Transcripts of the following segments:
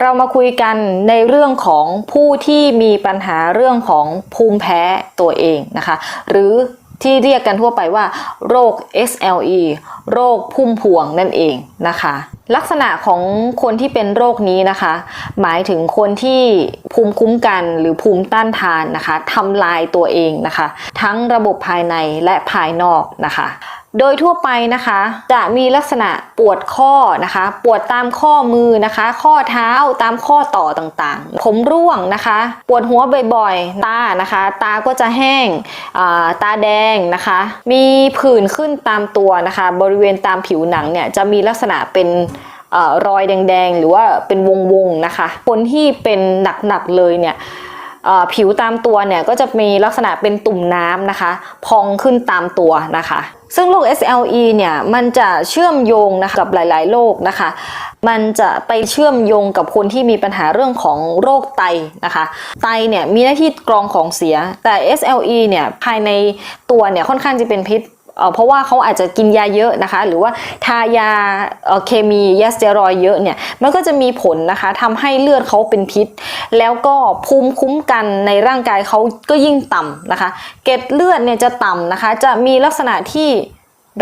เรามาคุยกันในเรื่องของผู้ที่มีปัญหาเรื่องของภูมิแพ้ตัวเองนะคะ หรือที่เรียกกันทั่วไปว่า โรค SLE โรคพุ่มพวงนั่นเองนะคะ ลักษณะของคนที่เป็นโรคนี้นะคะ หมายถึงคนที่ภูมิคุ้มกันหรือภูมิต้านทานนะคะทำลายตัวเองนะคะ ทั้งระบบภายในและภายนอกนะคะ โดยทั่วไปนะคะ จะมีลักษณะปวดข้อนะคะ ปวดตามข้อมือนะคะ ข้อเท้าตามข้อต่อต่างๆ ผมร่วงนะคะ ปวดหัวบ่อยๆ ตานะคะ ตาก็จะแห้งตาแดงนะคะ มีผื่นขึ้นตามตัวนะคะ บริเวณตามผิวหนังเนี่ยจะมีลักษณะเป็นอรอยแดงๆ หรือว่าเป็นวงๆนะคะ คนที่เป็นหนักๆเลยเนี่ย ผิวตามตัวเนี่ยก็จะมีลักษณะเป็นตุ่มน้ำนะคะ พองขึ้นตามตัวนะคะ ซึ่งโรค SLE เนี่ยมันจะเชื่อมโยงนะคะกับหลาย ๆ โรคนะคะ มันจะไปเชื่อมโยงกับคนที่มีปัญหาเรื่องของโรคไตนะคะ ไตเนี่ยมีหน้าที่กรองของเสีย แต่ SLE เนี่ยภายในตัวเนี่ยค่อนข้างจะเป็นพิษ เพราะว่าเขาอาจจะกินยาเยอะนะคะ หรือว่าทายาเคมียาสเตียรอยเยอะเนี่ยมันก็จะมีผลนะคะทำให้เลือดเขาเป็นพิษ แล้วก็ภูมิคุ้มกันในร่างกายเขาก็ยิ่งต่ำนะคะ เกล็ดเลือดเนี่ยจะต่ำนะคะ จะมีลักษณะที่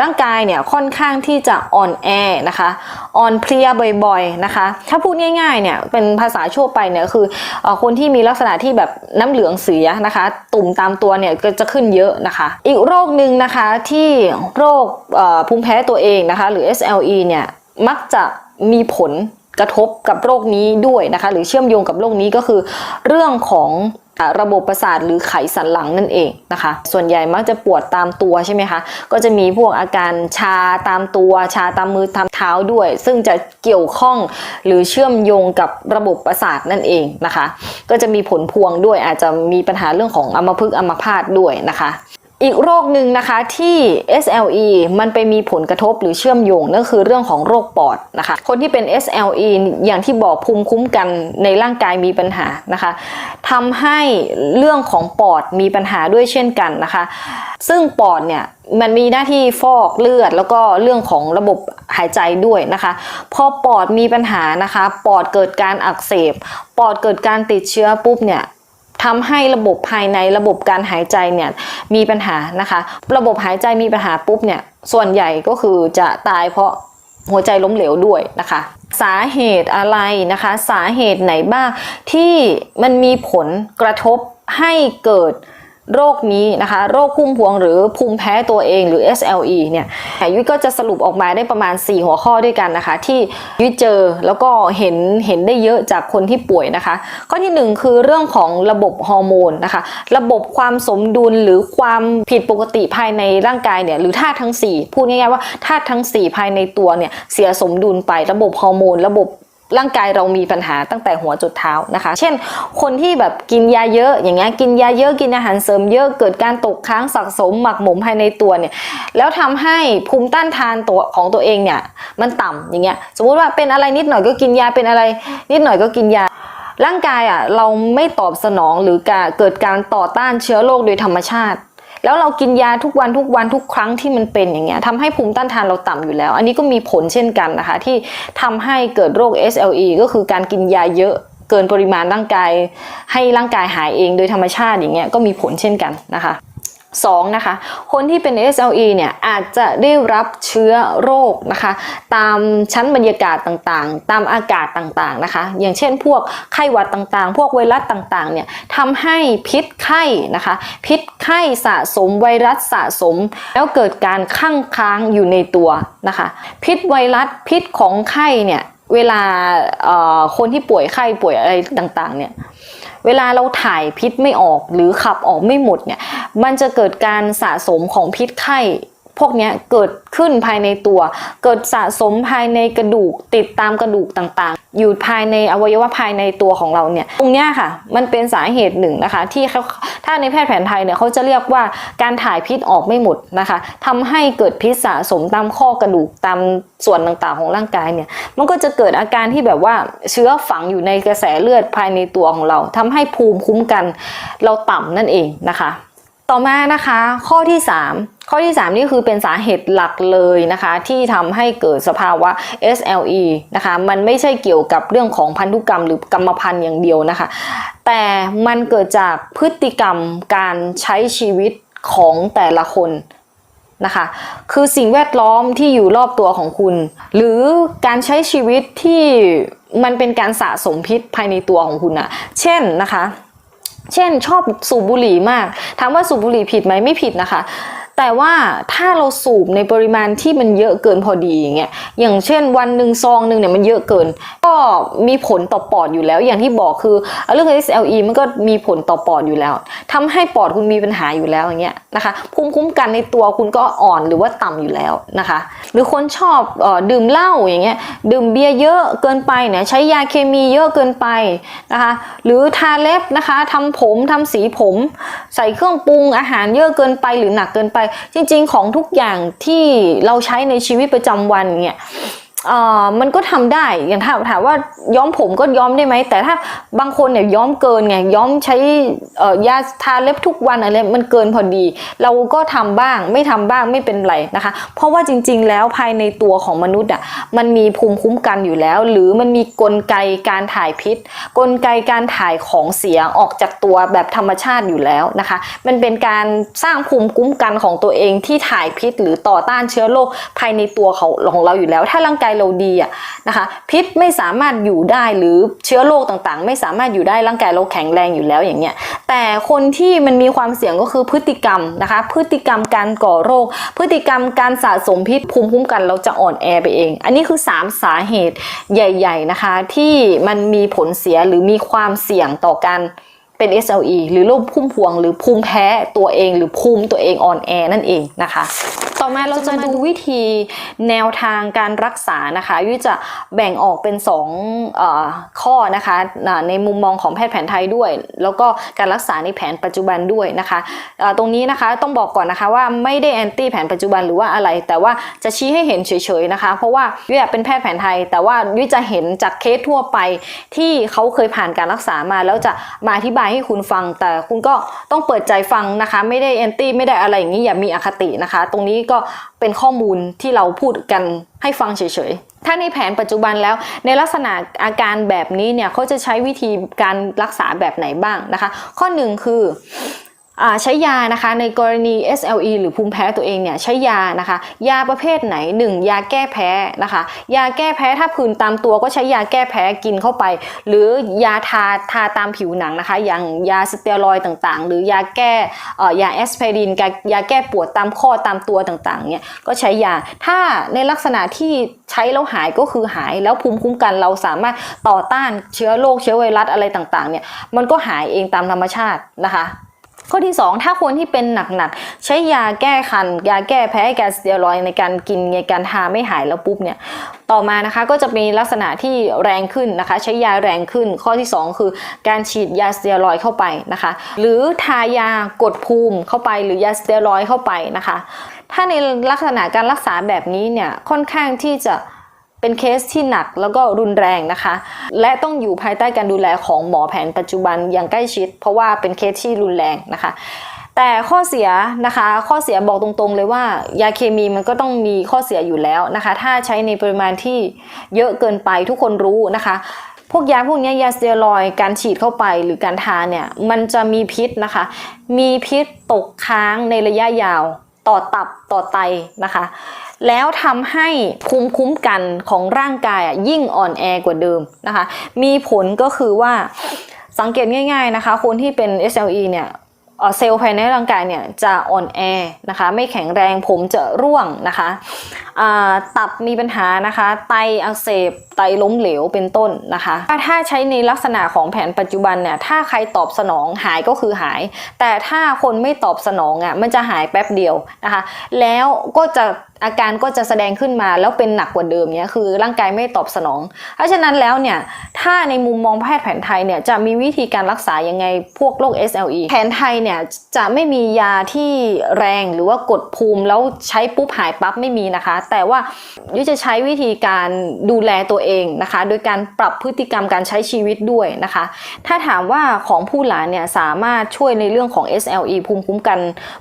ร่างกายเนี่ยค่อนข้างที่จะอ่อนแอนะคะอ่อนเพลียบ่อยๆนะคะ ถ้าพูดง่ายๆเนี่ยเป็นภาษาชั่วไปเนี่ยคือคนที่มีลักษณะที่แบบน้ำเหลืองเสียนะคะ ตุ่มตามตัวเนี่ยก็จะขึ้นเยอะนะคะ อีกโรคหนึ่งนะคะที่โรคภูมิแพ้ตัวเองนะคะหรือ SLE เนี่ยมักจะมีผลกระทบกับโรคนี้ด้วยนะคะ หรือเชื่อมโยงกับโรคนี้ก็คือเรื่องของ ระบบประสาทหรือไขสันหลังนั่นเองนะคะ ส่วนใหญ่มักจะปวดตามตัวใช่ไหมคะ ก็จะมีพวกอาการชาตามตัว ชาตามมือตามเท้าด้วย ซึ่งจะเกี่ยวข้องหรือเชื่อมโยงกับระบบประสาทนั่นเองนะคะ ก็จะมีผลพวงด้วยอาจจะมีปัญหาเรื่องของอัมพฤกษ์อัมพาตด้วยนะคะ อีกโรคหนึ่งนะคะที่ SLE มันไปมีผลกระทบหรือเชื่อมโยงนั่นคือเรื่องของโรคปอดนะคะ คนที่เป็น SLE อย่างที่บอกภูมิคุ้มกันในร่างกายมีปัญหานะคะทำให้เรื่องของปอดมีปัญหาด้วยเช่นกันนะคะ ซึ่งปอดเนี่ยมันมีหน้าที่ฟอกเลือด แล้วก็เรื่องของระบบหายใจด้วยนะคะ พอปอดมีปัญหานะคะ ปอดเกิดการอักเสบ ปอดเกิดการติดเชื้อปุ๊บเนี่ย ทำให้ระบบภายในระบบการหายใจเนี่ยมีปัญหานะคะ ระบบหายใจมีปัญหาปุ๊บเนี่ยส่วนใหญ่ก็คือจะตายเพราะหัวใจล้มเหลวด้วยนะคะ สาเหตุอะไรนะคะ สาเหตุไหนบ้างที่มันมีผลกระทบให้เกิด โรคนี้นะคะ โรคพุ่มพวงหรือภูมิแพ้ตัวเองหรือ SLE เนี่ยยุ้ยก็จะสรุปออกมาได้ประมาณ 4 หัวข้อด้วยกันนะคะ ที่ยุ้ยเจอแล้วก็เห็นเห็นได้เยอะจากคนที่ป่วยนะคะ ข้อที่หนึ่งคือเรื่องของระบบฮอร์โมนนะคะ ระบบความสมดุลหรือความผิดปกติภายในร่างกายเนี่ยหรือธาตุทั้ง 4 พูดง่ายๆว่าธาตุทั้ง 4 ภายในตัวเนี่ยเสียสมดุลไประบบฮอร์โมน ระบบ ร่างกายเรามีปัญหาตั้งแต่หัวจุดเท้านะคะ เช่น คนที่แบบกินยาเยอะอย่างเงี้ยกินยาเยอะกินอาหารเสริมเยอะเกิดการตกค้างสะสมหมักหมมภายในตัวเนี่ยแล้วทำให้ภูมิต้านทานตัวของตัวเองเนี่ยมันต่ำอย่างเงี้ยสมมุติว่าเป็นอะไรนิดหน่อยก็กินยาเป็นอะไร นิดหน่อยก็กินยาร่างกายอะเราไม่ตอบสนองหรือกเกิดการต่อต้านเชื้อโรคโดยธรรมชาติ แล้วเรากินยาทุกวันทุกวันทุกครั้งที่มันเป็นอย่างเงี้ยทำให้ภูมิต้านทานเราต่ำอยู่แล้ว อันนี้ก็มีผลเช่นกันนะคะ ที่ทำให้เกิดโรค SLE ก็คือการกินยาเยอะเกินปริมาณร่างกาย ให้ร่างกายหายเองโดยธรรมชาติอย่างเงี้ยก็มีผลเช่นกันนะคะ สองนะคะคนที่เป็น SLE เนี่ยอาจจะได้รับเชื้อโรคนะคะ ตามชั้นบรรยากาศต่างๆ ตามอากาศต่างๆนะคะ อย่างเช่นพวกไข้หวัดต่างๆ พวกไวรัสต่างๆเนี่ยทำให้พิษไข้นะคะ พิษไข้สะสมไวรัสสะสม แล้วเกิดการข้างค้างอยู่ในตัวนะคะ พิษไวรัสพิษของไข้เนี่ยเวลาคนที่ป่วยไข้ป่วยอะไรต่างๆเนี่ย เวลาเราถ่ายพิษไม่ออกหรือขับออกไม่หมดเนี่ย มันจะเกิดการสะสมของพิษไข้ พวกนี้เกิดขึ้นภายในตัว เกิดสะสมภายในกระดูกติดตามกระดูกต่างๆ อยู่ภายในอวัยวะภายในตัวของเราเนี่ยตรงนี้ค่ะ มันเป็นสาเหตุหนึ่งนะคะ ที่เขาถ้าในแพทย์แผนไทยเนี่ยเขาจะเรียกว่าการถ่ายพิษออกไม่หมดนะคะทำให้เกิดพิษสะสมตามข้อกระดูกตามส่วนต่างๆของร่างกายเนี่ยมันก็จะเกิดอาการที่แบบว่าเชื้อฝังอยู่ในกระแสเลือดภายในตัวของเราทำให้ภูมิคุ้มกัน เราต่ำนั่นเองนะคะ ต่อมานะคะ ข้อที่ 3 ข้อที่ 3 นี่คือเป็นสาเหตุหลักเลยนะคะ ที่ทำให้เกิดสภาวะ SLE นะคะ มันไม่ใช่เกี่ยวกับเรื่องของพันธุกรรมหรือกรรมพันธุ์อย่างเดียวนะคะ แต่มันเกิดจากพฤติกรรมการใช้ชีวิตของแต่ละคนนะคะ คือสิ่งแวดล้อมที่อยู่รอบตัวของคุณ หรือการใช้ชีวิตที่มันเป็นการสะสมพิษภายในตัวของคุณอะเช่นนะคะ เช่นชอบสูบบุหรี่มาก ถามว่าสูบบุหรี่ผิดไหมไม่ผิดนะคะ แต่ว่าถ้าเราสูบในปริมาณที่มันเยอะเกินพอดีอย่างเงี้ยอย่างเช่นวันหนึ่งซองหนึ่งเนี่ยมันเยอะเกิน ก็มีผลต่อปอดอยู่แล้ว อย่างที่บอกคือเรื่อง SLE มันก็มีผลต่อปอดอยู่แล้วทำให้ปอดคุณมีปัญหาอยู่แล้วอย่างเงี้ยนะคะภูมิคุ้มกันในตัวคุณก็อ่อนหรือว่าต่ำอยู่แล้วนะคะ หรือคนชอบออดื่มเหล้าอย่างเงี้ยดื่มเบียร์เยอะเกินไปเนี่ยใช้ยาเคมีเยอะเกินไปนะคะ หรือทาเล็บนะคะทำผมทำสีผม ใส่เครื่องปรุงอาหารเยอะเกินไปหรือหนักเกินไปจริง ๆ ของทุกอย่างที่เราใช้ในชีวิตประจำวันเนี่ย เอ่อมันก็ทำได้อย่างถ้าถามว่าย้อมผมก็ย้อมได้ไหมแต่ถ้าบางคนเนี่ยย้อมเกินไงย้อมใช้เอ่อยาทาเล็บทุกวันอะไรมันเกินพอดี เราก็ทำบ้างไม่ทำบ้างไม่เป็นไรนะคะ เพราะว่าจริง ๆ แล้วภายในตัวของมนุษย์อะมันมีภูมิคุ้มกันอยู่แล้ว หรือมันมีกลไกการถ่ายพิษ กลไกการถ่ายของเสียออกจากตัวแบบธรรมชาติอยู่แล้วนะคะ มันเป็นการสร้างภูมิคุ้มกันของตัวเองที่ถ่ายพิษ หรือต่อต้านเชื้อโรคภายในตัวเขาของเราอยู่แล้ว ถ้าร่างกายเราดีอะนะคะ พิษไม่สามารถอยู่ได้หรือเชื้อโรคต่างๆ ไม่สามารถอยู่ได้ร่างกายเราแข็งแรงอยู่แล้วอย่างเงี้ยแต่คนที่มันมีความเสี่ยงก็คือพฤติกรรมนะคะ พฤติกรรมการก่อโรค พฤติกรรมการสะสมพิษภูมิคุ้มกันเราจะอ่อนแอไปเอง อันนี้คือ 3 สาเหตุใหญ่ ๆนะคะ ที่มันมีผลเสียหรือมีความเสี่ยงต่อการ เป็น SLE หรือโรคพุ่มพวง หรือภูมิแพ้ตัวเอง หรือภูมิตัวเองอ่อนแอนั่นเองนะคะ ต่อมาเราจะมาดูวิธีแนวทางการรักษานะคะยุ้ยจะแบ่งออกเป็น2เอ่อข้อนะคะอ่าในมุมมองของแพทย์แผนไทยด้วย แล้วก็การรักษาในแผนปัจจุบันด้วยนะคะอ่าตรงนี้นะคะต้องบอกก่อนนะคะว่าไม่ได้แอนตี้แผนปัจจุบันหรือว่าอะไร แต่ว่าจะชี้ให้เห็นเฉยๆนะคะ เพราะว่ายุ้ยอะเป็นแพทย์แผนไทย แต่ว่ายุ้ยจะเห็นจากเคสทั่วไปที่เขาเคยผ่านการรักษามาแล้วจะมาอธิบายให้คุณฟัง แต่คุณก็ต้องเปิดใจฟังนะคะ ไม่ได้แอนตี้ไม่ได้อะไรอย่างนี้อย่ามีอคตินะคะ ตรงนี้ก็เป็นข้อมูลที่เราพูดกันให้ฟังเฉยๆ ถ้าในแผนปัจจุบันแล้วในลักษณะอาการแบบนี้เนี่ยเขาจะใช้วิธีการรักษาแบบไหนบ้างนะคะ ข้อหนึ่งคือ ใช้ยานะคะในกรณี SLE หรือภูมิแพ้ตัวเองเนี่ยใช้ยานะคะ ยาประเภทไหน 1 ยาแก้แพ้นะคะ ยาแก้แพ้ถ้าผื่นตามตัวก็ใช้ยาแก้แพ้กินเข้าไป หรือยาทาทาตามผิวหนังนะคะ อย่างยาสเตียรอยต่างๆ หรือยาแก้ยาแอสไพรินยาแก้ปวดตามข้อตามตัวต่างๆเนี่ยก็ใช้ยาถ้าในลักษณะที่ใช้แล้วหายก็คือหายแล้วภูมิคุ้มกันเราสามารถต่อต้านเชื้อโรคเชื้อไวรัสอะไรต่างๆเนี่ยมันก็หายเองตามธรรมชาตินะคะ ข้อที่ 2 ถ้าคนที่เป็นหนักๆ ใช้ยาแก้คัน ยาแก้แพ้ยาสเตียรอยในการกินในการทาไม่หายแล้วปุ๊บเนี่ยต่อมานะคะก็จะมีลักษณะที่แรงขึ้นนะคะ ใช้ยาแรงขึ้น ข้อที่ 2 คือการฉีดยาสเตียรอยเข้าไปนะคะ หรือทายากดภูมิเข้าไปหรือยาสเตียรอยเข้าไปนะคะ ถ้าในลักษณะการรักษาแบบนี้เนี่ยค่อนข้างที่จะ เป็นเคสที่หนักแล้วก็รุนแรงนะคะ และต้องอยู่ภายใต้การดูแลของหมอแผนปัจจุบันอย่างใกล้ชิด เพราะว่าเป็นเคสที่รุนแรงนะคะแต่ข้อเสียนะคะข้อเสียบอกตรงๆเลยว่ายาเคมีมันก็ต้องมีข้อเสียอยู่แล้วนะคะ ถ้าใช้ในปริมาณที่เยอะเกินไปทุกคนรู้นะคะ พวกยาพวกนี้ยาสเตียรอยการฉีดเข้าไปหรือการทานเนี่ยมันจะมีพิษนะคะ มีพิษตกค้างในระยะยาวต่อตับต่อไตนะคะ แล้วทำให้ภูมิคุ้มกันของร่างกายอะยิ่งอ่อนแอกว่าเดิมนะคะ มีผลก็คือว่าสังเกตง่ายๆนะคะ คนที่เป็น SLE เนี่ยเอ่อเซลล์ภายในร่างกายเนี่ยจะอ่อนแอนะคะ ไม่แข็งแรงผมจะร่วงนะคะตับมีปัญหานะคะ ไตอักเสบไตล้มเหลวเป็นต้นนะคะ ถ้าใช้ในลักษณะของแผนปัจจุบันเนี่ยถ้าใครตอบสนองหายก็คือหาย แต่ถ้าคนไม่ตอบสนองอะมันจะหายแป๊บเดียวนะคะ แล้วก็จะอาการก็จะแสดงขึ้นมาแล้วเป็นหนักกว่าเดิมเนี่ยคือร่างกายไม่ตอบสนอง เพราะฉะนั้นแล้วเนี่ยถ้าในมุมมองแพทย์แผนไทยเนี่ยจะมีวิธีการรักษายังไงพวกโรค SLE แผนไทยเนี่ยจะไม่มียาที่แรงหรือว่ากดภูมิแล้วใช้ปุ๊บหายปั๊บไม่มีนะคะ แต่ว่ายุจะใช้วิธีการดูแลตัวเองนะคะ โดยการปรับพฤติกรรมการใช้ชีวิตด้วยนะคะ ถ้าถามว่าของผู้หลานเนี่ยสามารถช่วยในเรื่องของ SLE ภูมิคุ้มกัน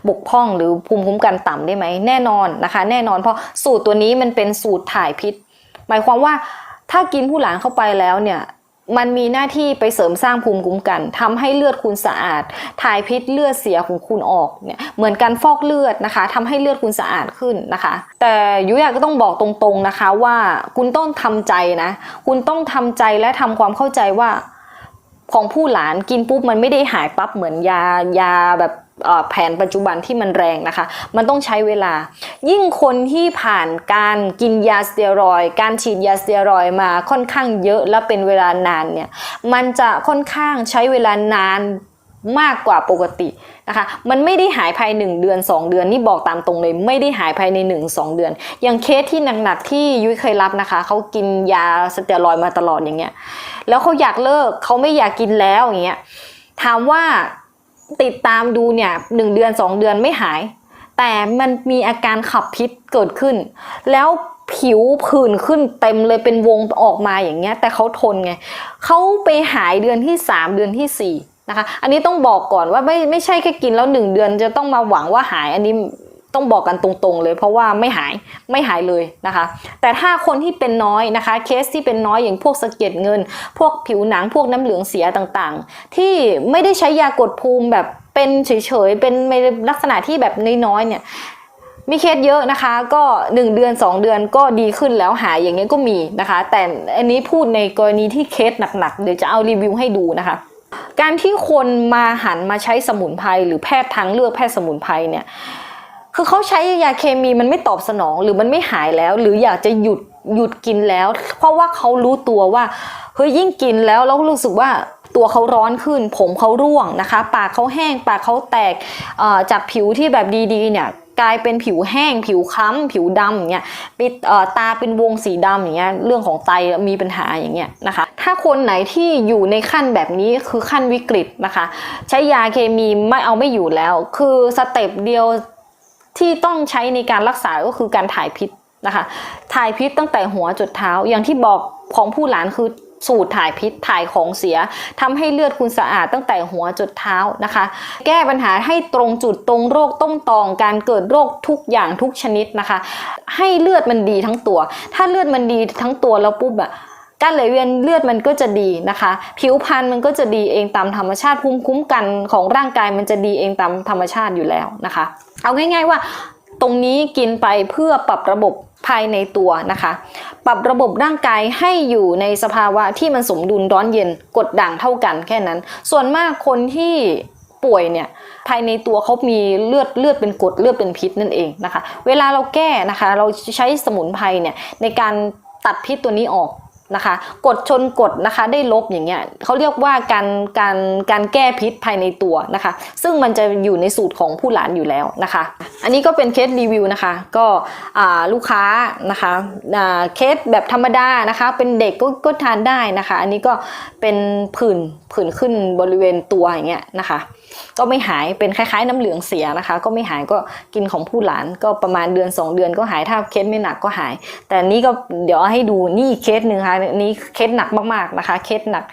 บกพร่อง หรือภูมิคุ้มกันต่ำได้ไหมแน่นอนนะคะแน่นอน เพราะสูตรตัวนี้มันเป็นสูตรถ่ายพิษ หมายความว่าถ้ากินผู้หลานเข้าไปแล้วเนี่ยมันมีหน้าที่ไปเสริมสร้างภูมิคุ้มกันทำให้เลือดคุณสะอาด ถ่ายพิษเลือดเสียของคุณออกเนี่ยเหมือนการฟอกเลือดนะคะทำให้เลือดคุณสะอาดขึ้นนะคะ แต่ยุอยาก็ต้องบอกตรงๆนะคะว่าคุณต้องทำใจนะ คุณต้องทำใจและทำความเข้าใจว่าของผู้หลานกินปุ๊บมันไม่ได้หายปั๊บเหมือนยายาแบบ แผนปัจจุบันที่มันแรงนะคะ มันต้องใช้เวลา ยิ่งคนที่ผ่านการกินยาสเตียรอย์การฉีดยาสเตียรอย์มาค่อนข้างเยอะและเป็นเวลานานเนี่ย มันจะค่อนข้างใช้เวลานานมากกว่าปกตินะคะ มันไม่ได้หายภาย 1 เดือน 2 เดือนนี่บอกตามตรงเลย ไม่ได้หายภายใน 1-2 เดือน อย่างเคสที่หนักๆที่ยุ้ยเคยรับนะคะ เขากินยาสเตียรอย์มาตลอดอย่างเงี้ย แล้วเขาอยากเลิกเขาไม่อยากกินแล้วอย่างเงี้ย ถามว่า ติดตามดูเนี่ยหนึ่งเดือนสองเดือนไม่หาย แต่มันมีอาการขับพิษเกิดขึ้น แล้วผิวผื่นขึ้นเต็มเลยเป็นวงออกมาอย่างเงี้ย แต่เขาทนไงเขาไปหายเดือนที่สามเดือนที่สี่นะคะ อันนี้ต้องบอกก่อนว่าไม่ไม่ใช่แค่กินแล้วหนึ่งเดือนจะต้องมาหวังว่าหายอันนี้ ต้องบอกกันตรงๆเลย เพราะว่าไม่หายไม่หายเลยนะคะ แต่ถ้าคนที่เป็นน้อยนะคะ เคสที่เป็นน้อยอย่างพวกสะเก็ดเงิน พวกผิวหนังพวกน้ำเหลืองเสียต่างๆ ที่ไม่ได้ใช้ยากดภูมิแบบเป็นเฉยๆเป็นในลักษณะที่แบบน้อยๆเนี่ยมีเคสเยอะนะคะก็ 1 เดือน 2 เดือนก็ดีขึ้นแล้วหายอย่างเงี้ยก็มีนะคะ แต่อันนี้พูดในกรณีที่เคสหนักๆเดี๋ยวจะเอารีวิวให้ดูนะคะ การที่คนมาหันมาใช้สมุนไพรหรือแพทย์ทางเลือกแพทย์สมุนไพรเนี่ย คือเขาใช้ยาเคมีมันไม่ตอบสนองหรือมันไม่หายแล้ว หรืออยากจะหยุดหยุดกินแล้ว เพราะว่าเขารู้ตัวว่าเฮ้ยยิ่งกินแล้วแล้วรู้สึกว่าตัวเขาร้อนขึ้น ผมเขาร่วงนะคะ ปากเขาแห้งปากเขาแตกจากผิวที่แบบดีๆเนี่ยกลายเป็นผิวแห้ง ผิวคล้ำผิวดำอย่างเงี้ยปิดตาเป็นวงสีดำอย่างเงี้ยเรื่องของไตมีปัญหาอย่างเงี้ยนะคะ ถ้าคนไหนที่อยู่ในขั้นแบบนี้คือขั้นวิกฤตนะคะ ใช้ยาเคมีไม่เอาไม่อยู่แล้ว คือสเต็ปเดียว ที่ต้องใช้ในการรักษาก็คือการถ่ายพิษนะคะ ถ่ายพิษตั้งแต่หัวจุดเท้า อย่างที่บอกของผู้หลานคือสูตรถ่ายพิษถ่ายของเสียทำให้เลือดคุณสะอาดตั้งแต่หัวจุดเท้านะคะ แก้ปัญหาให้ตรงจุดตรงโรคต้มตอง การเกิดโรคทุกอย่างทุกชนิดนะคะ ให้เลือดมันดีทั้งตัว ถ้าเลือดมันดีทั้งตัวแล้วปุ๊บอะ การไหลเวียนเลือดมันก็จะดีนะคะ ผิวพรรณมันก็จะดีเองตามธรรมชาติภูมิคุ้มกันของร่างกายมันจะดีเองตามธรรมชาติอยู่แล้วนะคะ เอาง่ายๆว่าตรงนี้กินไปเพื่อปรับระบบภายในตัวนะคะ ปรับระบบร่างกายให้อยู่ในสภาวะที่มันสมดุลร้อนเย็นกดด่างเท่ากันแค่นั้น ส่วนมากคนที่ป่วยเนี่ยภายในตัวเขามีเลือดเลือดเป็นกรดเลือดเป็นพิษนั่นเองนะคะ เวลาเราแก้นะคะ เราใช้สมุนไพรเนี่ยในการตัดพิษตัวนี้ออก นะคะ กดชนกดนะคะได้ลบอย่างเงี้ยเขาเรียกว่าการการการแก้พิษภายในตัวนะคะ ซึ่งมันจะอยู่ในสูตรของผู้หลานอยู่แล้วนะคะ อันนี้ก็เป็นเคสรีวิวนะคะ ก็ลูกค้านะคะเคสแบบธรรมดานะคะ เป็นเด็กก็ก็ทานได้นะคะ อันนี้ก็เป็นผื่นผื่นขึ้นบริเวณตัวอย่างเงี้ยนะคะ ก็ไม่หายเป็นคล้ายๆ น้ำเหลืองเสียนะคะ ก็ไม่หายก็กินของผู้หลานก็ประมาณเดือน 2 เดือนก็หายถ้าเคสไม่หนักก็หาย แต่นี้ก็เดี๋ยวให้ดูนี่เคสหนึ่งค่ะนี่เคสหนักมากๆนะคะ เคสหนัก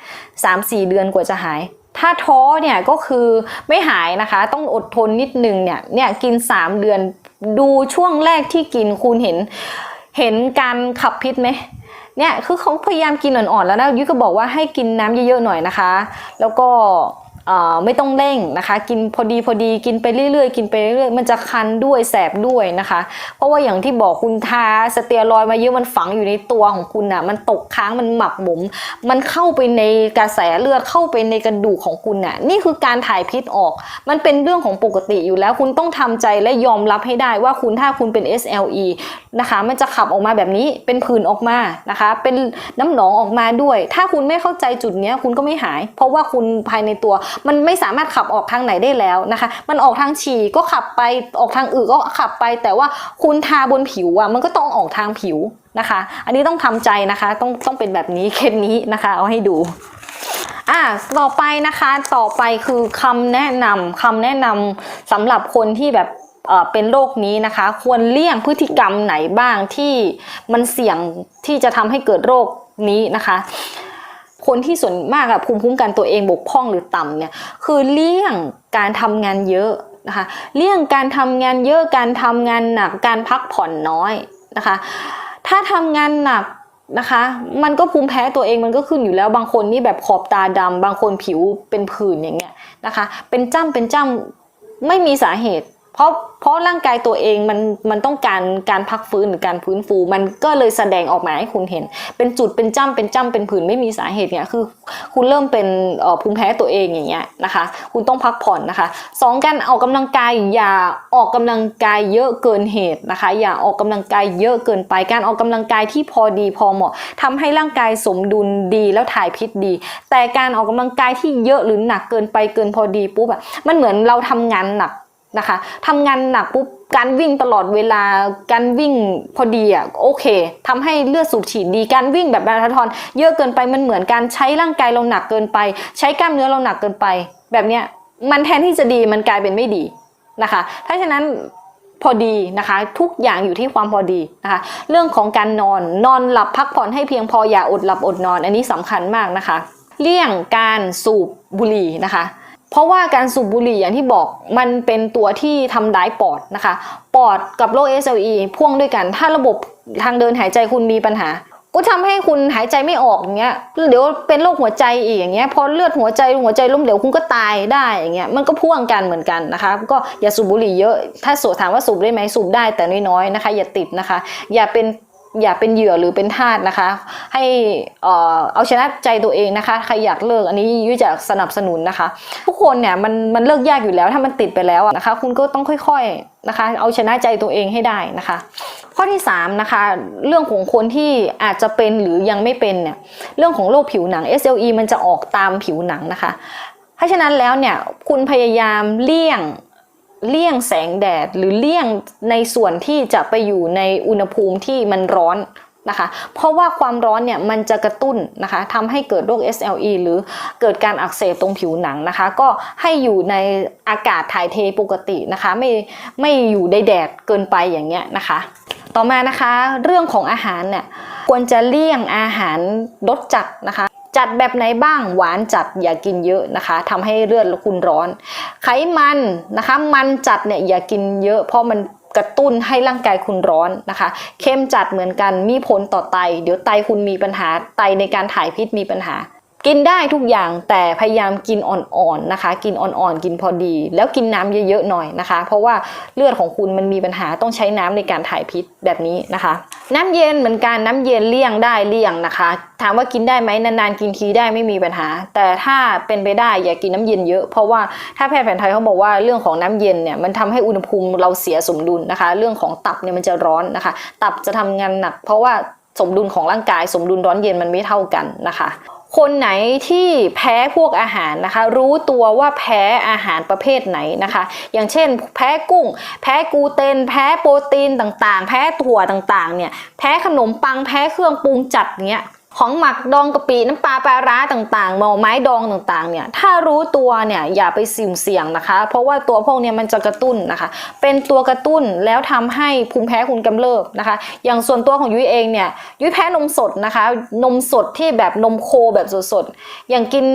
3-4 เดือนกว่าจะหายถ้าท้อเนี่ยก็คือไม่หายนะคะ ต้องอดทนนิดนึงเนี่ยเนี่ยกิน 3 เดือนดูช่วงแรกที่กินคุณเห็นเห็นการขับพิษไหมเนี่ยคือเขาพยายามกินอ่อนๆแล้วนะยุ้ยก็บอกว่าให้กินน้ำเยอะๆหน่อยนะคะ แล้วก็ ไม่ต้องเร่งนะคะ กินพอดีพอดีกินไปเรื่อยๆ กินไปเรื่อยๆมันจะคันด้วยแสบด้วยนะคะ เพราะว่าอย่างที่บอกคุณทาสเตียรอยมาเยอะมันฝังอยู่ในตัวของคุณน่ะมันตกค้างมันหมักหมม มันเข้าไปในกระแสเลือดเข้าไปในกระดูกของคุณน่ะ นี่คือการถ่ายพิษออก มันเป็นเรื่องของปกติอยู่แล้ว คุณต้องทำใจและยอมรับให้ได้ว่าคุณถ้าคุณเป็น SLE นะคะ มันจะขับออกมาแบบนี้เป็นผื่นออกมานะคะ เป็นน้ำหนองออกมาด้วย ถ้าคุณไม่เข้าใจจุดนี้คุณก็ไม่หาย เพราะว่าคุณภายในตัวมันไม่สามารถขับออกทางไหนได้แล้วนะคะ มันออกทางฉี่ก็ขับไปออกทางอื่นก็ขับไป แต่ว่าคุณทาบนผิวอะมันก็ต้องออกทางผิวนะคะ อันนี้ต้องทำใจนะคะ ต้องต้องเป็นแบบนี้เคสนี้นะคะ เอาให้ดูอะต่อไปนะคะต่อไปคือคำแนะนำคำแนะนำสำหรับคนที่แบบเเป็นโรคนี้นะคะ ควรเลี่ยงพฤติกรรมไหนบ้างที่มันเสี่ยงที่จะทำให้เกิดโรคนี้นะคะ คนที่ส่วนมากอะภูมิคุ้มกันตัวเองบกพร่องหรือต่ำเนี่ยคือเลี่ยงการทำงานเยอะนะคะเลี่ยงการทำงานเยอะการทำงานหนักการพักผ่อนน้อยนะคะ ถ้าทำงานหนักนะคะมันก็ภูมิแพ้ตัวเองมันก็ขึ้นอยู่แล้วบางคนนี่แบบขอบตาดำบางคนผิวเป็นผื่นอย่างเงี้ยนะคะ เป็นจ้ำเป็นจ้ำไม่มีสาเหตุ เพราะเพราะร่างกายตัวเองมันมันต้องการการพักฟื้นหรือการฟื้นฟู มันก็เลยแสดงออกมาให้คุณเห็น เป็นจุดเป็นจ้ำเป็นจ้ำเป็นผื่นไม่มีสาเหตุเนี่ยคือ คุณเริ่มเป็นเอ่อภูมิแพ้ตัวเองอย่างเงี้ยนะคะ คุณต้องพักผ่อนนะคะสองการออกกำลังกายอย่าออกกำลังกายเยอะเกินเหตุนะคะ อย่าออกกำลังกายเยอะเกินไปการออกกำลังกายที่พอดีพอเหมาะทำให้ร่างกายสมดุลดีแล้วถ่ายพิษดี แต่การออกกำลังกายที่เยอะหรือหนักเกินไปเกินพอดีปุ๊บอะมันเหมือนเราทำงานหนัก นะคะทำงานหนักปุ๊บการวิ่งตลอดเวลาการวิ่งพอดีอะโอเคทำให้เลือดสูบฉีดดีการวิ่งแบบมาราธอนเยอะเกินไปมันเหมือนการใช้ร่างกายเราหนักเกินไป ใช้กล้ามเนื้อเราหนักเกินไป แบบเนี้ยมันแทนที่จะดีมันกลายเป็นไม่ดีนะคะถ้าฉะนั้นพอดีนะคะ ทุกอย่างอยู่ที่ความพอดีนะคะ เรื่องของการนอนนอนหลับพักผ่อนให้เพียงพออย่าอดหลับอดนอน อันนี้สำคัญมากนะคะ เลี่ยงการสูบบุหรี่นะคะ เพราะว่าการสูบบุหรี่อย่างที่บอกมันเป็นตัวที่ทำร้ายปอดนะคะ ปอดกับโรค SLE พ่วงด้วยกัน ถ้าระบบทางเดินหายใจคุณมีปัญหา ก็ทำให้คุณหายใจไม่ออกอย่างเงี้ยเดี๋ยวเป็นโรคหัวใจอีกอย่างเงี้ยพอเลือดหัวใจหัวใจล้มเหลวคุณก็ตายได้อย่างเงี้ยมันก็พ่วงกันเหมือนกันนะคะ ก็อย่าสูบบุหรี่เยอะ ถ้าสูบถามว่าสูบได้ไหมสูบได้แต่น้อยๆนะคะ อย่าติดนะคะ อย่าเป็น อย่าเป็นเหยื่อหรือเป็นทาสนะคะ ให้เอ่อเอาชนะใจตัวเองนะคะ ใครอยากเลิกอันนี้ยุ้ยจะสนับสนุนนะคะ ทุกคนเนี่ยมันมันเลิกยากอยู่แล้วถ้ามันติดไปแล้วนะคะ คุณก็ต้องค่อยๆนะคะ เอาชนะใจตัวเองให้ได้นะคะ ข้อที่3นะคะเรื่องของคนที่อาจจะเป็นหรือยังไม่เป็นเนี่ยเรื่องของโรคผิวหนัง SLE มันจะออกตามผิวหนังนะคะเพราะฉะนั้นแล้วเนี่ยคุณพยายามเลี่ยง เลี่ยงแสงแดดหรือเลี่ยงในส่วนที่จะไปอยู่ในอุณหภูมิที่มันร้อนนะคะ เพราะว่าความร้อนเนี่ยมันจะกระตุ้นนะคะทำให้เกิดโรค SLE หรือเกิดการอักเสบตรงผิวหนังนะคะ ก็ให้อยู่ในอากาศถ่ายเทปกตินะคะ ไม่ไม่อยู่ในแดดเกินไปอย่างเงี้ยนะคะ ต่อมานะคะเรื่องของอาหารเนี่ยควรจะเลี่ยงอาหารรสจัดนะคะ จัดแบบไหนบ้างหวานจัดอย่ากินเยอะนะคะทำให้เลือดคุณร้อน ไขมันนะคะ มันจัดเนี่ยอย่ากินเยอะ เพราะมันกระตุ้นให้ร่างกายคุณร้อนนะคะ เข้มจัดเหมือนกันมีผลต่อไต เดี๋ยวไตคุณมีปัญหาไตในการถ่ายพิษมีปัญหา กินได้ทุกอย่างแต่พยายามกินอ่อนๆนะคะ กินอ่อนๆกินพอดี แล้วกินน้ำเยอะๆหน่อยนะคะ เพราะว่าเลือดของคุณมันมีปัญหาต้องใช้น้ำในการถ่ายพิษแบบนี้นะคะ น้ำเย็นเหมือนกันน้ำเย็นเลี่ยงได้เลี่ยงนะคะ ถามว่ากินได้ไหมนานๆกินทีได้ไม่มีปัญหา แต่ถ้าเป็นไปได้อย่ากินน้ำเย็นเยอะเพราะว่าถ้าแพทย์แผนไทยเขาบอกว่าเรื่องของน้ำเย็นเนี่ยมันทำให้อุณหภูมิเราเสียสมดุลนะคะ เรื่องของตับเนี่ยมันจะร้อนนะคะ ตับจะทำงานหนัก เพราะว่าสมดุลของร่างกาย สมดุลร้อนเย็นมันไม่เท่ากันนะคะ คนไหนที่แพ้พวกอาหารนะคะ รู้ตัวว่าแพ้อาหารประเภทไหนนะคะ อย่างเช่น แพ้กุ้ง แพ้กลูเตน แพ้โปรตีนต่างๆ แพ้ถั่วต่างๆเนี่ยแพ้ขนมปังแพ้เครื่องปรุงจัดเนี้ย ของหมักดองกะปิน้ำปลาปลาร้าต่างๆหน่อไม้ดองต่างๆเนี่ยถ้ารู้ตัวเนี่ยอย่าไปสิ่มเสี่ยงนะคะ เพราะว่าตัวพวกเนี้ยมันจะกระตุ้นนะคะ เป็นตัวกระตุ้นแล้วทำให้ภูมิแพ้คุณกำเริบนะคะ อย่างส่วนตัวของยุ้ยเองเนี่ยยุ้ยแพ้นมสดนะคะ นมสดที่แบบนมโคแบบสดๆอย่างกิน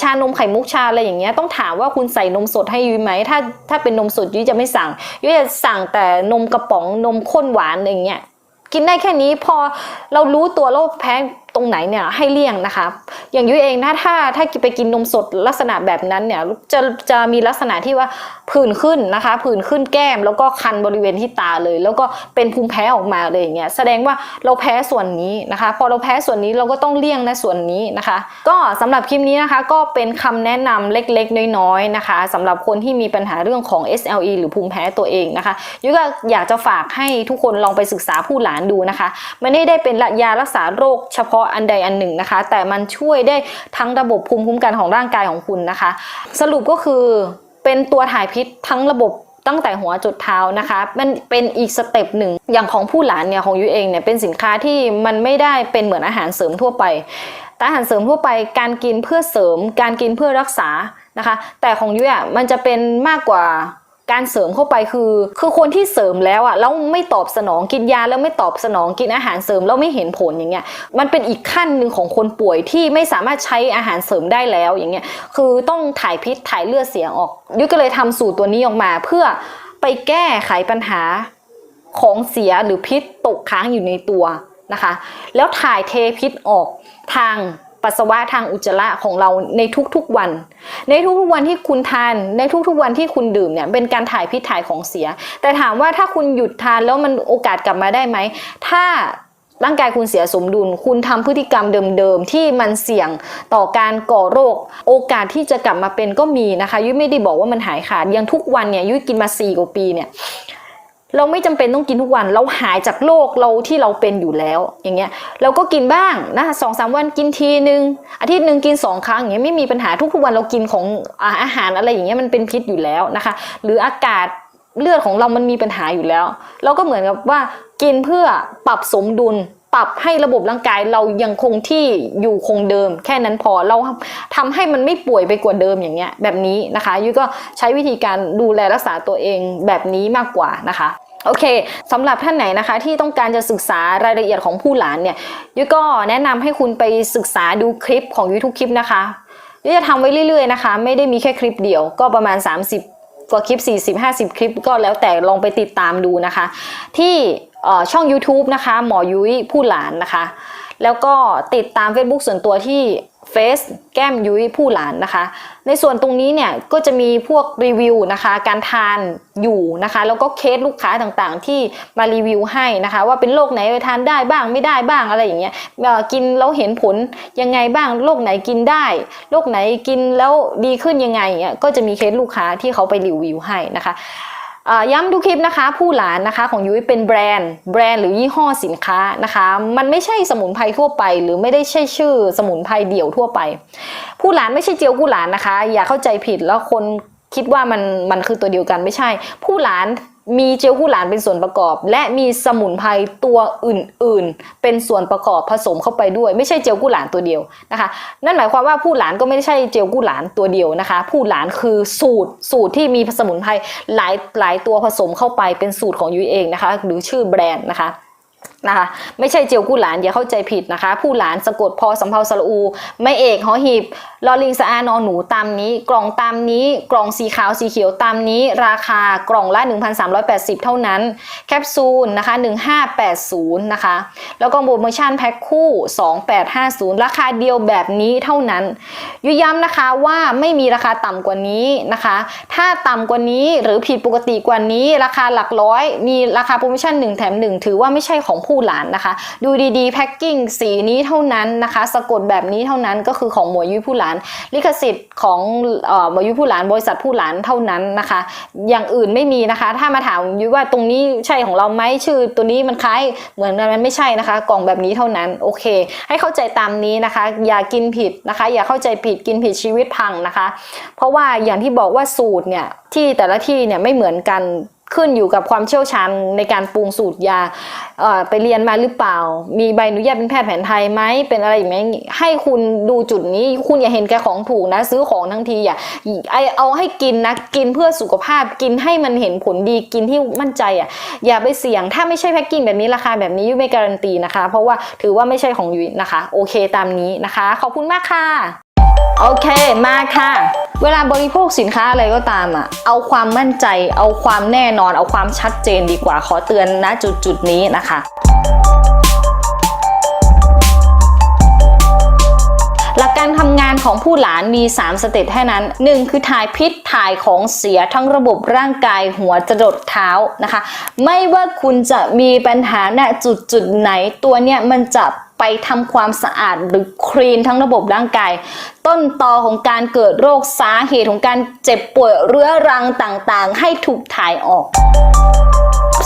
ชานมไข่มุกชาอะไรอย่างเงี้ยต้องถามว่าคุณใส่นมสดให้ยุ้ยไหมถ้าถ้าเป็นนมสดยุ้ยจะไม่สั่งยุ้ยจะสั่งแต่นมกระป๋องนมข้นหวานอะไรอย่างเงี้ย กินได้แค่นี้พอเรารู้ตัวโรคแพ้ ตรงไหนเนี่ยให้เลี่ยงนะคะ อย่างยุ้ยเองนะถ้าถ้าไปกินนมสดลักษณะแบบนั้นเนี่ยจะจะมีลักษณะที่ว่าผื่นขึ้นนะคะ ผื่นขึ้นแก้มแล้วก็คันบริเวณที่ตาเลย แล้วก็เป็นภูมิแพ้ออกมาเลยอย่างเงี้ยแสดงว่าเราแพ้ส่วนนี้นะคะ พอเราแพ้ส่วนนี้เราก็ต้องเลี่ยงในส่วนนี้นะคะ ก็สำหรับคลิปนี้นะคะก็เป็นคำแนะนำเล็กๆ น้อยๆนะคะสำหรับคนที่มีปัญหาเรื่องของ SLE หรือภูมิแพ้ตัวเองนะคะยุ้ยก็อยากจะฝากให้ทุกคนลองไปศึกษาผู้หลานดูนะคะ มันไม่ได้เป็นยารักษาโรคเฉพาะะอันใดอันหนึ่งนะคะ แต่มันช่วยได้ทั้งระบบภูมิคุ้มกันของร่างกายของคุณนะคะ สรุปก็คือเป็นตัวถ่ายพิษทั้งระบบตั้งแต่หัวจุดเท้านะคะ มันเป็นอีกสเต็ปหนึ่ง อย่างของผู้หลานเนี่ยของยุ้ยเองเนี่ยเป็นสินค้าที่มันไม่ได้เป็นเหมือนอาหารเสริมทั่วไป แต่อาหารเสริมทั่วไปการกินเพื่อเสริม การกินเพื่อรักษานะคะ แต่ของยุ้ยอะมันจะเป็นมากกว่า การเสริมเข้าไปคือ คือคนที่เสริมแล้วอะแล้วไม่ตอบสนองกินยาแล้วไม่ตอบสนองกินอาหารเสริมแล้วไม่เห็นผลอย่างเงี้ยมันเป็นอีกขั้นหนึ่งของคนป่วยที่ไม่สามารถใช้อาหารเสริมได้แล้วอย่างเงี้ยคือต้องถ่ายพิษถ่ายเลือดเสียออกยุ้ยก็เลยทำสูตรตัวนี้ออกมา เพื่อไปแก้ไขปัญหาของเสียหรือพิษตกค้างอยู่ในตัวนะคะ แล้วถ่ายเทพิษออกทาง ปัสสาวะทางอุจจาระของเราในทุกๆวัน ในทุกๆวันที่คุณทาน ในทุกๆวันที่คุณดื่มเนี่ยเป็นการถ่ายพิษถ่ายของเสีย แต่ถามว่าถ้าคุณหยุดทานแล้วมันโอกาสกลับมาได้ไหม ถ้าร่างกายคุณเสียสมดุล คุณทำพฤติกรรมเดิมๆ ที่มันเสี่ยงต่อการก่อโรค โอกาสที่จะกลับมาเป็นก็มีนะคะ ยุ้ยไม่ได้บอกว่ามันหายขาดยังทุกวันเนี่ยยุ้ยกินมา4กว่าปีเนี่ย เราไม่จำเป็นต้องกินทุกวัน เราหายจากโรคเราที่เราเป็นอยู่แล้ว อย่างเงี้ย เราก็กินบ้างนะสองสามวันกินทีหนึ่งอาทิตย์หนึ่งกินสองครั้งอย่างเงี้ยไม่มีปัญหาทุกๆวันเรากินของอาอาหารอะไรอย่างเงี้ยมันเป็นพิษอยู่แล้วนะคะ หรืออากาศเลือดของเรามันมีปัญหาอยู่แล้ว เราก็เหมือนกับว่ากินเพื่อปรับสมดุลปรับให้ระบบร่างกายเรายังคงที่อยู่คงเดิม แค่นั้นพอเราทำให้มันไม่ป่วยไปกว่าเดิมอย่างเงี้ยแบบนี้นะคะยุ้ยก็ใช้วิธีการดูแลรักษาตัวเองแบบนี้มากกว่านะคะ โอเคสำหรับท่านไหนนะคะที่ต้องการจะศึกษารายละเอียดของผู้หลานเนี่ยยุ้ยก็แนะนำให้คุณไปศึกษาดูคลิปของยุ้ยทุกคลิปนะคะยุ้ยจะทำไว้เรื่อยๆนะคะ ไม่ได้มีแค่คลิปเดียว ก็ประมาณ 30 กว่าคลิป 40-50 คลิปก็แล้วแต่ลองไปติดตามดูนะคะ ที่ช่อง YouTube นะคะ หมอยุ้ยผู้หลานนะคะ แล้วก็ติดตาม Facebook ส่วนตัวที่ เฟซแก้มยุ้ยผู้หลานนะคะ ในส่วนตรงนี้เนี่ยก็จะมีพวกรีวิวนะคะ การทานอยู่นะคะ แล้วก็เคสลูกค้าต่างๆ ที่มารีวิวให้นะคะ ว่าเป็นโรคไหนทานได้บ้างไม่ได้บ้างอะไรอย่างเงี้ยเออกินแล้วเห็นผลยังไงบ้างโรคไหนกินได้โรคไหนกินแล้วดีขึ้นยังไงอย่างเงี้ยก็จะมีเคสลูกค้าที่เขาไปรีวิวให้นะคะ ย้ำทุกคลิปนะคะผู้หลานนะคะของยุ้ยเป็นแบรนด์แบรนด์หรือยี่ห้อสินค้านะคะ มันไม่ใช่สมุนไพรทั่วไป หรือไม่ได้ใช่ชื่อสมุนไพรเดี่ยวทั่วไป ผู้หลานไม่ใช่เจียวผู้หลานนะคะ อย่าเข้าใจผิดแล้วคนคิดว่ามันมันคือตัวเดียวกันไม่ใช่ ผู้หลาน มีเจลผู้หลานเป็นส่วนประกอบ และมีสมุนไพรตัวอื่นๆ เป็นส่วนประกอบผสมเข้าไปด้วย ไม่ใช่เจลกู้หลานตัวเดียวนะคะ นั่นหมายความว่าผู้หลานก็ไม่ใช่เจลกู้หลานตัวเดียวนะคะ ผู้หลานคือสูตรสูตรที่มีสมุนไพรหลายหลายตัวผสมเข้าไปเป็นสูตรของยุ้ยเองนะคะ หรือชื่อแบรนด์นะคะ นะคะไม่ใช่เจียวกู้หลานอย่าเข้าใจผิดนะคะ ผู้หลานสะกดพอสำเพาสระอู ไม่เอกหอหีบลอลิงสะอานอหนูตามนี้ กล่องตามนี้ กล่องสีขาวสีเขียวตามนี้ ราคากล่องละ 1,380 เท่านั้น แคปซูลนะคะ 1580 นะคะ แล้วก็โปรโมชั่นแพ็คคู่ 2850 ราคาเดียวแบบนี้เท่านั้นยุย้ำนะคะว่าไม่มีราคาต่ำกว่านี้นะคะ ถ้าต่ำกว่านี้หรือผิดปกติกว่านี้ ราคาหลักร้อย มีราคาโปรโมชั่น 1 แถม 1 ถือว่าไม่ใช่ของผู้หลานนะคะ ดูดีๆแพ็คกิ้งสีนี้เท่านั้นนะคะ สะกดแบบนี้เท่านั้นก็คือของหมวยยุ้ยผู้หลาน ลิขสิทธิ์ของม่อหมวยยุ้ยผู้หลานบริษัทผู้หลานเท่านั้นนะคะ อย่างอื่นไม่มีนะคะ ถ้ามาถามยุ้ยว่าตรงนี้ใช่ของเราไหมชื่อ ตัวนี้มันคล้ายเหมือนกันมันไม่ใช่นะคะ กล่องแบบนี้เท่านั้นโอเค ให้เข้าใจตามนี้นะคะ อย่ากินผิดนะคะ อย่าเข้าใจผิดกินผิดชีวิตพังนะคะ เพราะว่าอย่างที่บอกว่าสูตรเนี่ยที่แต่ละที่เนี่ยไม่เหมือนกัน ขึ้นอยู่กับความเชี่ยวชาญในการปรุงสูตรยาไปเรียนมาหรือเปล่า มีใบอนุญาตเป็นแพทย์แผนไทยไหมเป็นอะไรอย่างนี้ให้คุณดูจุดนี้ คุณอย่าเห็นแก่ของถูกนะ ซื้อของทั้งทีอย่าไอเอาให้กินนะกินเพื่อสุขภาพกินให้มันเห็นผลดีกินที่มั่นใจอะอย่าไปเสี่ยงถ้าไม่ใช่แพ็กกิ้งแบบนี้ราคาแบบนี้ยุ้ยไม่การันตีนะคะ เพราะว่าถือว่าไม่ใช่ของยุ้ยนะคะ โอเคตามนี้นะคะ ขอบคุณมากค่ะ โอเค มาค่ะ เวลาบริโภคสินค้าอะไรก็ตามอะ เอาความมั่นใจ เอาความแน่นอน เอาความชัดเจนดีกว่า ขอเตือนนะจุดจุดนี้นะคะ หลักการทำงานของผู้หลานมี 3 สเต็ปแค่นั้น 1 คือถ่ายพิษถ่ายของเสียทั้งระบบร่างกายหัวจรดเท้านะคะ ไม่ว่าคุณจะมีปัญหาณจุดจุดไหนตัวเนี่ยมันจะไปทำความสะอาดหรือคลีนทั้งระบบร่างกาย ต้นตอของการเกิดโรคสาเหตุของการเจ็บป่วยเรื้อรังต่างๆ ให้ถูกถ่ายออก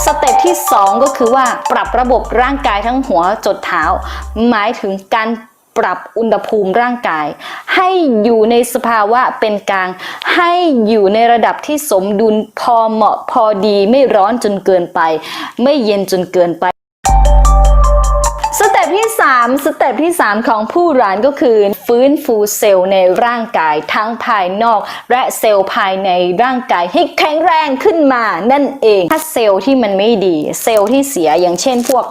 สเต็ปที่ 2 ก็คือว่าปรับระบบร่างกายทั้งหัวจดเท้า หมายถึงการ ปรับอุณหภูมิร่างกาย ให้อยู่ในสภาวะเป็นกลาง ให้อยู่ในระดับที่สมดุลพอเหมาะพอดี ไม่ร้อนจนเกินไป ไม่เย็นจนเกินไป 3 สเต็ปที่ 3 ของผู้ร้านก็คือ ฟื้นฟูเซลล์ในร่างกายทั้งภายนอก และเซลล์ภายในร่างกายให้แข็งแรงขึ้นมานั่นเอง ถ้าเซลล์ที่มันไม่ดี เซลล์ที่เสียอย่างเช่น พวก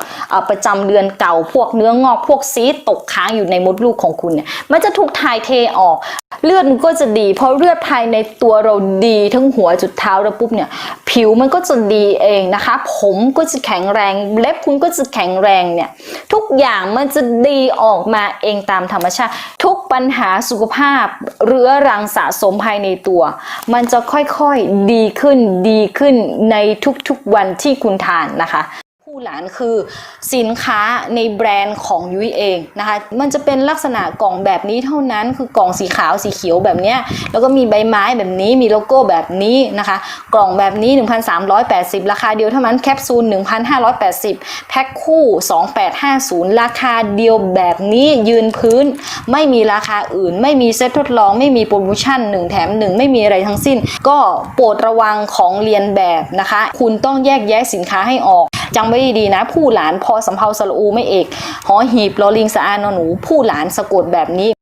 ประจำเดือนเก่าพวกเนื้องอกพวกซีตกค้างอยู่ในมดลูกของคุณเนี่ยมันจะถูกถ่ายเทออก เลือดมันก็จะดี เพราะเลือดภายในตัวเราดีทั้งหัวจุดเท้าแล้วปุ๊บเนี่ยผิวมันก็จะดีเองนะคะ ผมก็จะแข็งแรงเล็บคุณก็จะแข็งแรงเนี่ยทุกอย่างมันจะดีออกมาเองตามธรรมชาติ ทุกปัญหาสุขภาพเรื้อรังสะสมภายในตัว มันจะค่อยๆดีขึ้นดีขึ้นในทุกๆวันที่คุณทานนะคะ ผู้หลานคือสินค้าในแบรนด์ของยุ้ยเองนะคะ มันจะเป็นลักษณะกล่องแบบนี้เท่านั้นคือกล่องสีขาวสีเขียวแบบเนี้ยแล้วก็มีใบไม้แบบนี้มีโลโก้แบบนี้นะคะ กล่องแบบนี้ 1,380 ราคาเดียวเท่านั้นแคปซูล 1,580 แพ็คคู่ 2850 ราคาเดียวแบบนี้ยืนพื้น ไม่มีราคาอื่น ไม่มีเซตทดลอง ไม่มีโปรโมชั่น 1 แถม 1 ไม่มีอะไรทั้งสิ้น ก็โปรดระวังของเรียนแบบนะคะ คุณต้องแยกแยะสินค้าให้ออก จำไว้ดีๆนะ ผู้หลานพอสำเพาสระอูไม่เอกหอหีบลอลิงสะอานนหนู ผู้หลานสะกดแบบนี้